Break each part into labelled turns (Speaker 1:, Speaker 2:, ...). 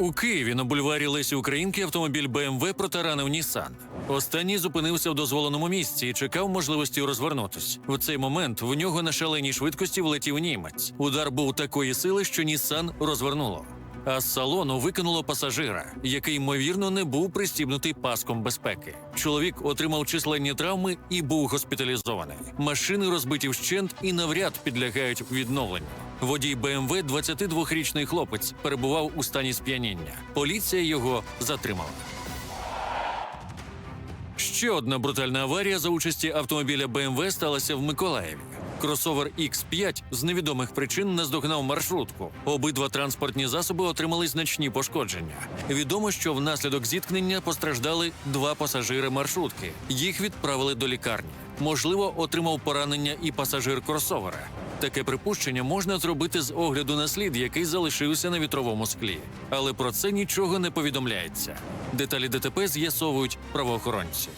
Speaker 1: У Києві на бульварі Лесі Українки автомобіль БМВ протаранив Нісан. Останній зупинився в дозволеному місці і чекав можливості розвернутись. В цей момент в нього на шаленій швидкості влетів німець. Удар був такої сили, що Нісан розвернуло. А з салону викинуло пасажира, який ймовірно не був пристібнутий паском безпеки. Чоловік отримав численні травми і був госпіталізований. Машини розбиті вщент і навряд підлягають відновленню. Водій БМВ, 22-річний хлопець, перебував у стані сп'яніння. Поліція його затримала. Ще одна брутальна аварія за участі автомобіля БМВ сталася в Миколаєві. Кросовер X5 з невідомих причин наздогнав маршрутку. Обидва транспортні засоби отримали значні пошкодження. Відомо, що внаслідок зіткнення постраждали два пасажири маршрутки. Їх відправили до лікарні. Можливо, отримав поранення і пасажир кросовера. Таке припущення можна зробити з огляду на слід, який залишився на вітровому склі. Але про це нічого не повідомляється. Деталі ДТП з'ясовують правоохоронці.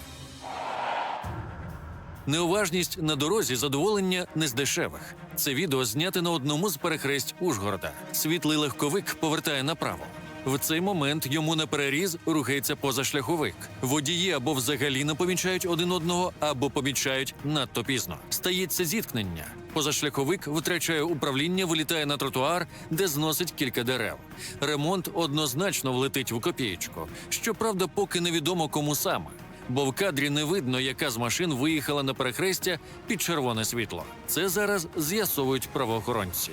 Speaker 1: Неуважність на дорозі задоволення не з дешевих. Це відео зняте на одному з перехресть Ужгорода. Світлий легковик повертає направо. В цей момент йому на переріз рухається позашляховик. Водії або взагалі не помічають один одного, або помічають надто пізно. Стається зіткнення. Позашляховик втрачає управління, вилітає на тротуар, де зносить кілька дерев. Ремонт однозначно влетить в копієчку. Щоправда, поки невідомо кому саме бо в кадрі не видно, яка з машин виїхала на перехрестя під червоне світло. Це зараз з'ясовують правоохоронці.